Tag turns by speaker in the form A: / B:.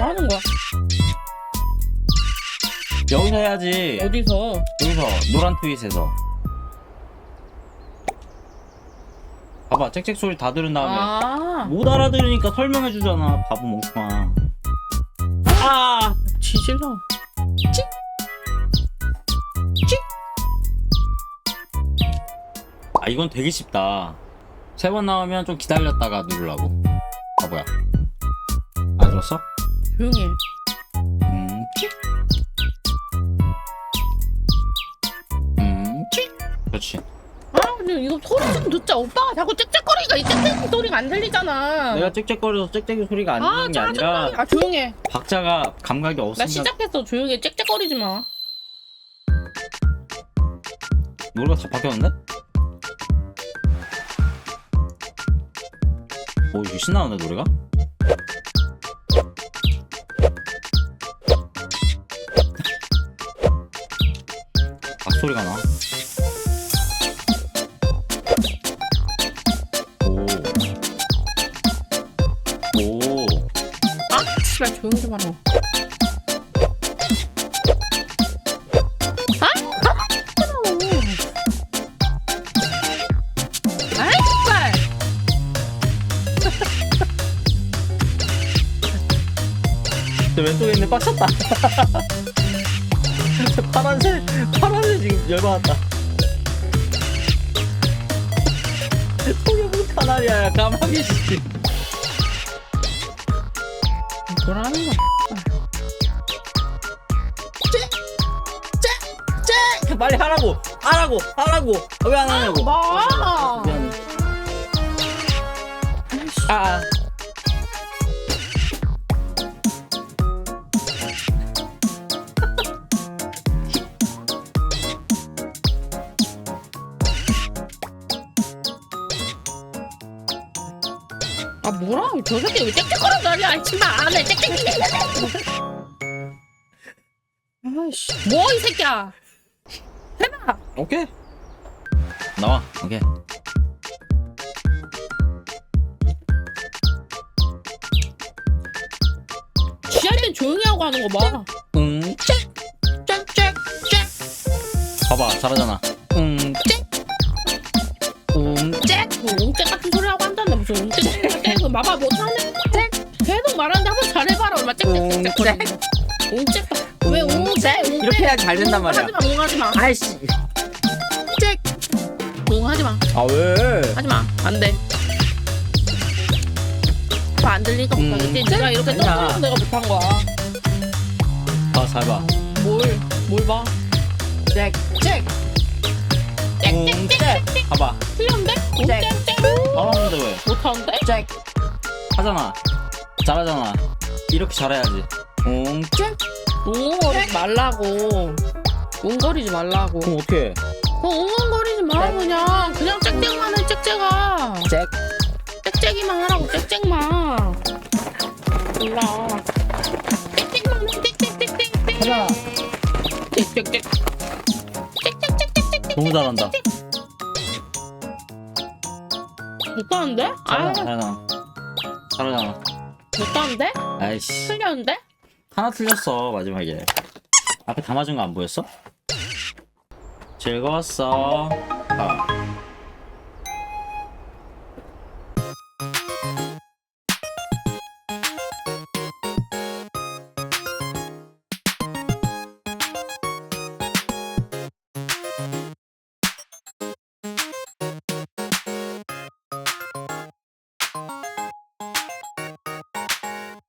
A: 뭐 하는 거야?
B: 여기서 해야지.
A: 어디서?
B: 여기서 노란 트윗에서. 봐봐, 짹짹 소리 다 들은 다음에
A: 아,
B: 못 알아들으니까 설명해 주잖아. 바보 멍청아. 아,
A: 지질러.
B: 아 이건 되게 쉽다. 세 번 나오면 좀 기다렸다가 누르라고. 바보야. 알았어?
A: 조용히 해.
B: 음, 칙. 음, 칙. 그렇지.
A: 아, 근데 이거 소리 좀 듣자. 오빠가 자꾸 짹짹거리니까 이 짹짹 소리가 안 들리잖아.
B: 내가 짹짹거려서 짹짹이 소리가 안
A: 아,
B: 들리는 게 아니라
A: 짜증나. 아, 조용히 해.
B: 박자가 감각이
A: 나
B: 없으니까
A: 시작했어. 조용히 해. 짹짹거리지 마.
B: 노래가 다 바뀌었는데? 오 이거 신나는데 노래가? 소리가 나 오. 오.
A: 아, 씨발 조용히 좀 하라. 아, 아,
B: 왼쪽에 있는 빡쳤다. 파란색, 파란색 지금 열받았다. 속이 무탄하냐, 까마귀 씨.
A: 뭐라는 거야?
B: 빨리 하라고, 하라고, 하라고. 왜 안 하냐고.
A: 마.
B: 미안해. 아.
A: 뭐라? 저 새끼 왜 짹짹거려 자리 앉지마 안해 짹짹짹짹 아이씨 뭐 이 새끼야 해봐
B: 오케이. 나와. 오케이.
A: 쥐할 땐 조용히 하고 하는 거 봐
B: 응.
A: 짹짹짹
B: 봐봐, 잘하잖아. 응. 응.
A: 마마 못하네 짹 계속 말하는데 한번 잘해봐라 얼마 짹짹짹 웅짹 왜 웅짹
B: 이렇게 해야 잘 된단 말이야.
A: 하지마 웅하지마
B: 아이씨.
A: 짹 웅하지마
B: 아, 왜?
A: 하지마 안돼 안 들리니까
B: 음,
A: 못하겠지 네가 이렇게. 떠들어서 내가 못한 거야
B: 아, 잘 봐.
A: 뭘? 뭘 봐?
B: 짹, 짹. 응, 짹. 봐봐.
A: 틀렸는데?
B: 짹.
A: 쨍쨍
B: 잘하는데 왜?
A: 못하는데?
B: 짹. 하잖아. 잘하잖아. 이렇게 잘해야지. 응, 짹.
A: 웅웅거리지 말라고 웅거리지 말라고
B: 그럼 어떻게 해?
A: 그 웅웅거리지 마 그냥 그냥 짹짹만 해 짹짹아
B: 짹.
A: 짹짹이만 하라고 짹짹만 몰라 짹짹만 해
B: 하잖아.
A: 짹짹짹 짹짹짹짹
B: 너무 잘한다.
A: 못하는데? 아
B: 잘하잖아. 잘하 잘하잖아.
A: 못하는데?
B: 아이씨.
A: 틀렸는데?
B: 하나 틀렸어, 마지막에. 앞에 다 맞은 거 안 보였어? 즐거웠어. 아.